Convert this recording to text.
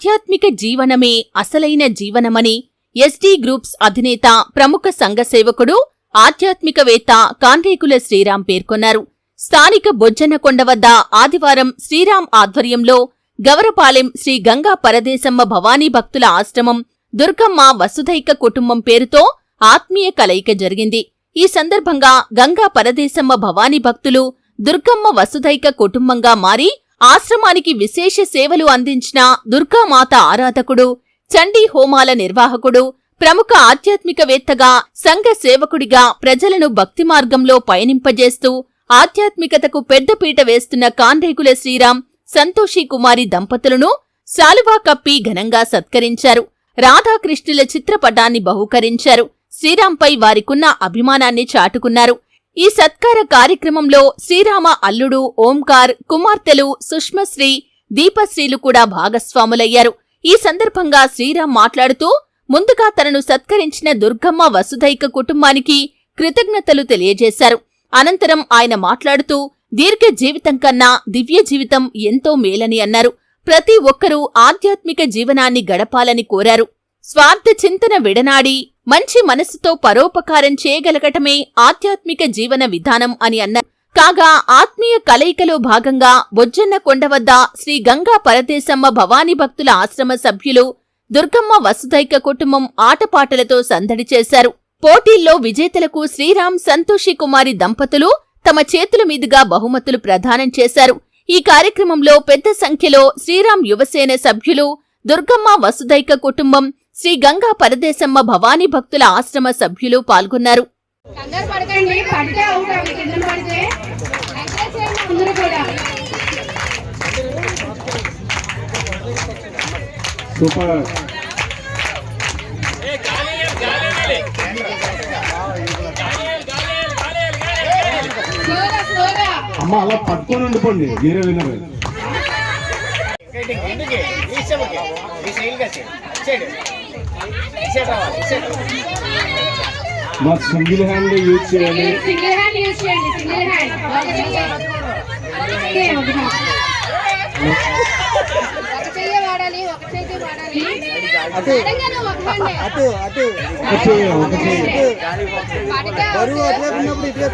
ఆధ్యాత్మిక జీవనమే అసలైన జీవనమని ST groups అధినేత ప్రముఖ సంఘ సేవకుడు ఆధ్యాత్మికవేత్త కాండ్రేకుల శ్రీరామ్ పేర్కొన్నారు. స్థానిక బొజ్జన్నకొండ వద్ద ఆదివారం శ్రీరామ్ ఆధ్వర్యంలో గవరపాలెం శ్రీ గంగా పరదేశమ్మ భవానీ భక్తుల ఆశ్రమం దుర్గమ్మ వసుధైక కుటుంబం పేరుతో ఆత్మీయ కలయిక జరిగింది. ఈ సందర్భంగా గంగా పరదేశమ్మ భవానీ భక్తులు దుర్గమ్మ వసుధైక కుటుంబంగా మారి ఆశ్రమానికి విశేష సేవలు అందించిన దుర్గామాత ఆరాధకుడు చండీ హోమాల నిర్వాహకుడు ప్రముఖ ఆధ్యాత్మికవేత్తగా సంఘ సేవకుడిగా ప్రజలను భక్తి మార్గంలో పయనింపజేస్తూ ఆధ్యాత్మికతకు పెద్దపీట వేస్తున్న కాండ్రేకుల శ్రీరామ్ సంతోషి కుమారి దంపతులను శాలువా కప్పి ఘనంగా సత్కరించారు. రాధాకృష్ణుల చిత్రపటాన్ని బహుకరించారు. శ్రీరాంపై వారికున్న అభిమానాన్ని చాటుకున్నారు. ఈ సత్కార కార్యక్రమంలో శ్రీరామ అల్లుడు ఓంకార్ కుమార్తెలు సుష్మశ్రీ దీపశ్రీలు కూడా భాగస్వాములయ్యారు. ఈ సందర్భంగా శ్రీరామ్ మాట్లాడుతూ ముందుగా తనను సత్కరించిన దుర్గమ్మ వసుధైక కుటుంబానికి కృతజ్ఞతలు తెలియజేశారు. అనంతరం ఆయన మాట్లాడుతూ దీర్ఘ జీవితం కన్నా దివ్య జీవితం ఎంతో మేలని అన్నారు. ప్రతి ఒక్కరూ ఆధ్యాత్మిక జీవనాన్ని గడపాలని కోరారు. స్వార్థ చింతన విడనాడి మంచి మనస్సుతో పరోపకారం చేయగలగటమే ఆధ్యాత్మిక జీవన విధానం అని అన్నారు కాగా ఆత్మీయ కలయికలో భాగంగా బొజ్జన్న కొండ వద్ద శ్రీ గంగా పరదేశమ్మ భవానీ భక్తుల ఆశ్రమ సభ్యులు దుర్గమ్మ వసుధైక కుటుంబం ఆటపాటలతో సందడి చేశారు. పోటీల్లో విజేతలకు శ్రీరామ్ సంతోషి కుమారి దంపతులు తమ చేతుల మీదుగా బహుమతులు ప్రదానం చేశారు. ఈ కార్యక్రమంలో పెద్ద సంఖ్యలో శ్రీరామ్ యువసేన సభ్యులు దుర్గమ్మ వసుధైక కుటుంబం శ్రీ గంగా పరదేశమ్మ భవానీ భక్తుల ఆశ్రమ సభ్యులు పాల్గొన్నారు. అమ్మ అలా పట్టుకొని ఉండిపోండి. వేరే వినరు. ఇంటికి ఈ చెవుకి ఈ సైడ్కి వచ్చి సైడ్ ఇసైడ్ రావాలి ఇసైడ్ మా సింగిల్ హ్యాండ్ యూజ్ చేయాలి సింగిల్ హ్యాండ్ యూజ్ చేయండి సింగిల్ హ్యాండ్ ఓకే ఒక ఒక చెయ్యి వాడాలి ఒక చెయ్యి వాడాలి అడగను ఒక హ్యాండే. అటు అటు ఒక బరువు. అట్లే ఉన్నప్పుడు ఇట్లే